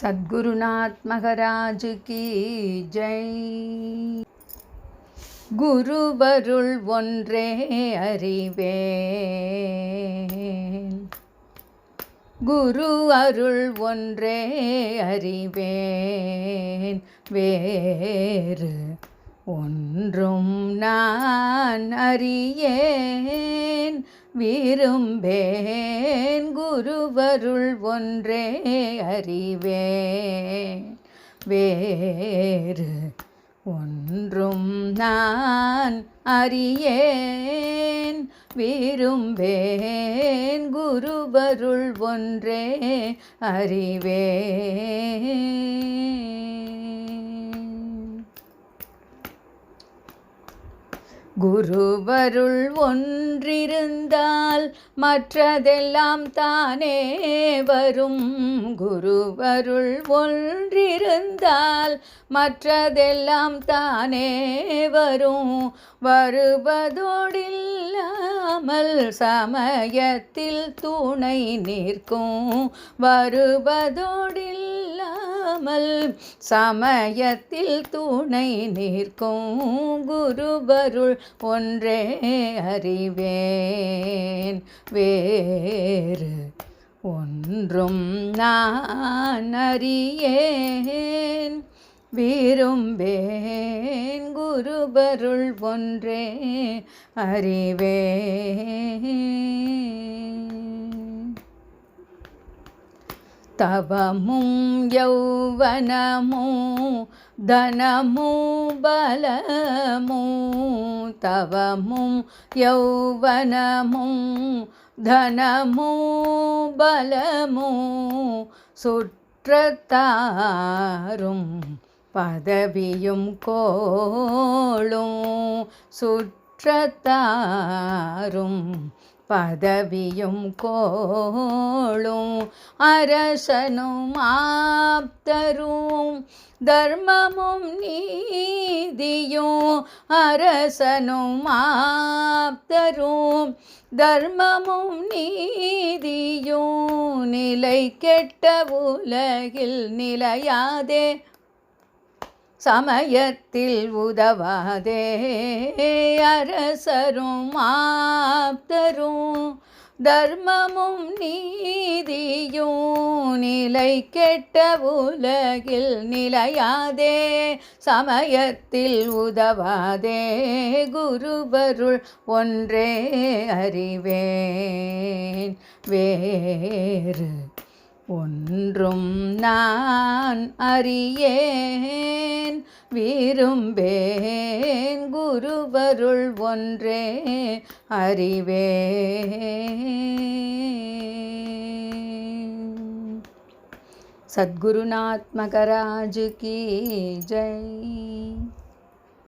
சத்குருநாத் மகராஜ் கி ஜெய். குருவருள் ஒன்றே அறிவேன். குரு அருள் ஒன்றே அறிவேன். வேறு ஒன்றும் நான் அறியேன் விரும்பேன் குருவருள் ஒன்றே அறிவேன். வேறு ஒன்றும் நான் அறியேன் விரும்பேன் குருவருள் ஒன்றே அறிவேன். குருவருள் ஒன்றிருந்தால் மற்றதெல்லாம் தானே வரும். குருவருள் ஒன்றிருந்தால் மற்றதெல்லாம் தானே வரும். வருவதோடில்லாமல் சமயத்தில் துணை நிற்கும். வருவதோடில் வருவதோடில்லாமல் சமயத்தில் துணை நிற்கும் குருபருள் ஒன்றே அறிவேன். வேறு ஒன்றும் நான் அறியேன். விரும்பேன் குருபருள் ஒன்றே அறிவேன். தவமும் யௌவனமும் தனமும் பலமும் தவமும் யௌவனமும் தனமும் பலமும் சுற்றத்தாரும் பதவியும் கோளும் சுற்றத்தாரும் பதவியும் கோளும் அரசனும் ஆப்தரும் தர்மமும் நீதியும் அரசனும் ஆப்தரும் தர்மமும் நீதியும் நிலை கெட்ட உலகில் நிலையாதே சமயத்தில் உதவாதே அரசரும் ஆப்தரும் தர்மமும் நீதியும் நிலை கெட்ட உலகில் நிலையாதே சமயத்தில் உதவாதே குருபருள் ஒன்றே அறிவேன். வேறு ஒன்றும் நான் அறியேன் விரும்பேன் குருவருள் ஒன்றே அறிவே சத்குருநாத்மகராஜு கீ ஜெய்.